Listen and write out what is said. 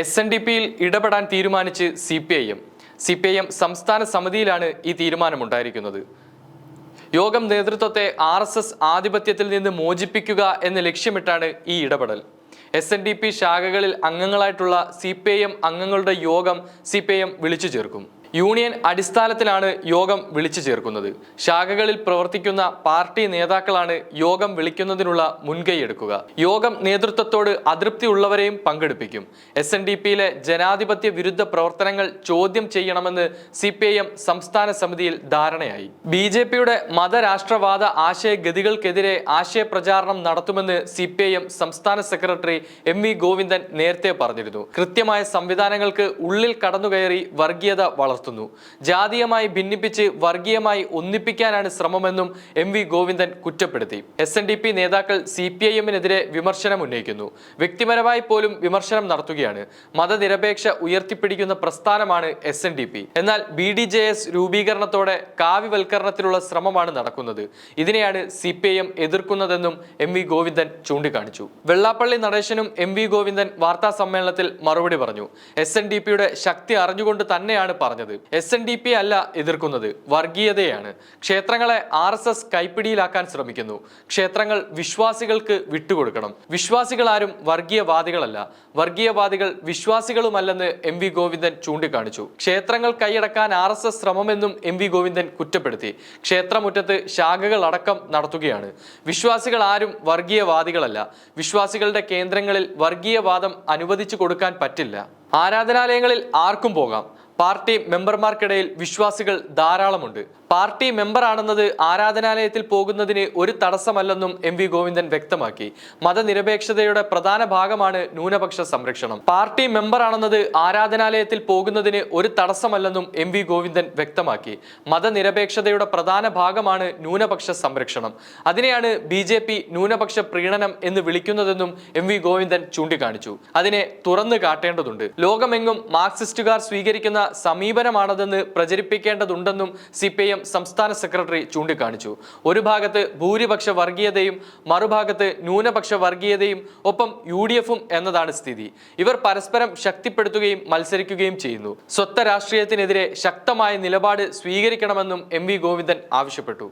S N D പിയിൽ ഇടപെടാൻ തീരുമാനിച്ച് C P I M. C P I M സംസ്ഥാന സമിതിയിലാണ് ഈ തീരുമാനമുണ്ടായിരിക്കുന്നത്. യോഗം നേതൃത്വത്തെ ആർ എസ് എസ് ആധിപത്യത്തിൽ നിന്ന് മോചിപ്പിക്കുക എന്ന് ലക്ഷ്യമിട്ടാണ് ഈ ഇടപെടൽ. എസ് എൻ ഡി പി ശാഖകളിൽ അംഗങ്ങളായിട്ടുള്ള സി പി ഐ എം അംഗങ്ങളുടെ യോഗം സി പി ഐ എം വിളിച്ചു ചേർക്കും. യൂണിയൻ അടിസ്ഥാനത്തിലാണ് യോഗം വിളിച്ചു ചേർക്കുന്നത്. ശാഖകളിൽ പ്രവർത്തിക്കുന്ന പാർട്ടി നേതാക്കളാണ് യോഗം വിളിക്കുന്നതിനുള്ള മുൻകൈയെടുക്കുക യോഗം നേതൃത്വത്തോട് അതൃപ്തിയുള്ളവരെയും പങ്കെടുപ്പിക്കും. എസ് എൻ ഡി പിയിലെ ജനാധിപത്യ വിരുദ്ധ പ്രവർത്തനങ്ങൾ ചോദ്യം ചെയ്യണമെന്ന് സി പി ഐ എം സംസ്ഥാന സമിതിയിൽ ധാരണയായി. ബി ജെ പിയുടെ മതരാഷ്ട്രവാദ ആശയഗതികൾക്കെതിരെ ആശയപ്രചാരണം നടത്തുമെന്ന് സി പി ഐ എം സംസ്ഥാന സെക്രട്ടറി എം വി ഗോവിന്ദൻ നേരത്തെ പറഞ്ഞിരുന്നു. കൃത്യമായ സംവിധാനങ്ങൾക്ക് ഉള്ളിൽ കടന്നുകയറി വർഗീയത വളർത്തുന്നു ജാതീയമായി ഭിന്നിപ്പിച്ച് വർഗീയമായി ഒന്നിപ്പിക്കാനാണ് ശ്രമമെന്നും എം വി ഗോവിന്ദൻ കുറ്റപ്പെടുത്തി. എസ് എൻ ഡി പി നേതാക്കൾ സി പി ഐ എമ്മിനെതിരെ വിമർശനം ഉന്നയിക്കുന്നു. വ്യക്തിപരമായി പോലും വിമർശനം നടത്തുകയാണ്. മതനിരപേക്ഷ ഉയർത്തിപ്പിടിക്കുന്ന പ്രസ്ഥാനമാണ് എസ് എൻ ഡി പി എന്നാൽ ബി ഡി ജെ എസ് രൂപീകരണത്തോടെ കാവ്യവൽക്കരണത്തിലുള്ള ശ്രമമാണ് നടക്കുന്നത്. ഇതിനെയാണ് സി പി ഐ എം എതിർക്കുന്നതെന്നും എം വി ഗോവിന്ദൻ ചൂണ്ടിക്കാണിച്ചു. വെള്ളാപ്പള്ളി നടേശനും എം വി ഗോവിന്ദൻ വാർത്താ സമ്മേളനത്തിൽ മറുപടി പറഞ്ഞു. എസ് എൻ ഡി പിയുടെ ശക്തി അറിഞ്ഞുകൊണ്ട് തന്നെയാണ് പറഞ്ഞത്. എസ് എൻ ഡി പി അല്ല എതിർക്കുന്നത്. വർഗീയതയാണ്. ക്ഷേത്രങ്ങളെ ആർ എസ് എസ് കൈപ്പിടിയിലാക്കാൻ ശ്രമിക്കുന്നു. ക്ഷേത്രങ്ങൾ വിശ്വാസികൾക്ക് വിട്ടുകൊടുക്കണം. വിശ്വാസികൾ ആരും വർഗീയവാദികളല്ല. വർഗീയവാദികൾ വിശ്വാസികളുമല്ലെന്ന് എം വി ഗോവിന്ദൻ ചൂണ്ടിക്കാണിച്ചു. ക്ഷേത്രങ്ങൾ കൈയടക്കാൻ ആർ എസ് എസ് ശ്രമമെന്നും എം വി ഗോവിന്ദൻ കുറ്റപ്പെടുത്തി. ക്ഷേത്രമുറ്റത്ത് ശാഖകൾ അടക്കം നടത്തുകയാണ്. വിശ്വാസികൾ ആരും വർഗീയവാദികളല്ല. വിശ്വാസികളുടെ കേന്ദ്രങ്ങളിൽ വർഗീയവാദം അനുവദിച്ചു കൊടുക്കാൻ പറ്റില്ല. ആരാധനാലയങ്ങളിൽ ആർക്കും പോകാം. പാർട്ടി മെമ്പർമാർക്കിടയിൽ വിശ്വാസികൾ ധാരാളമുണ്ട്. പാർട്ടി മെമ്പറാണെന്നത് ആരാധനാലയത്തിൽ പോകുന്നതിന് ഒരു തടസ്സമല്ലെന്നും എം വി ഗോവിന്ദൻ വ്യക്തമാക്കി. മതനിരപേക്ഷതയുടെ പ്രധാന ഭാഗമാണ് ന്യൂനപക്ഷ സംരക്ഷണം. പാർട്ടി മെമ്പറാണെന്നത് ആരാധനാലയത്തിൽ പോകുന്നതിന് ഒരു തടസ്സമല്ലെന്നും എം വി ഗോവിന്ദൻ വ്യക്തമാക്കി. മതനിരപേക്ഷതയുടെ പ്രധാന ഭാഗമാണ് ന്യൂനപക്ഷ സംരക്ഷണം. അതിനെയാണ് ബി ജെ പി ന്യൂനപക്ഷ പ്രീണനം എന്ന് വിളിക്കുന്നതെന്നും എം വി ഗോവിന്ദൻ ചൂണ്ടിക്കാണിച്ചു. അതിനെ തുറന്നു കാട്ടേണ്ടതുണ്ട് ലോകമെങ്ങും മാർക്സിസ്റ്റുകാർ സ്വീകരിക്കുന്ന സമീപനമാണതെന്ന് പ്രചരിപ്പിക്കേണ്ടതുണ്ടെന്നും സി പി എം സംസ്ഥാന സെക്രട്ടറി ചൂണ്ടിക്കാണിച്ചു. ഒരു ഭാഗത്ത് ഭൂരിപക്ഷ വർഗീയതയും മറുഭാഗത്ത് ന്യൂനപക്ഷ വർഗീയതയും ഒപ്പം യു ഡി എഫും എന്നതാണ് സ്ഥിതി. ഇവർ പരസ്പരം ശക്തിപ്പെടുത്തുകയും മത്സരിക്കുകയും ചെയ്യുന്നു. സ്വത്ത രാഷ്ട്രീയത്തിനെതിരെ ശക്തമായ നിലപാട് സ്വീകരിക്കണമെന്നും എം വി ഗോവിന്ദൻ ആവശ്യപ്പെട്ടു.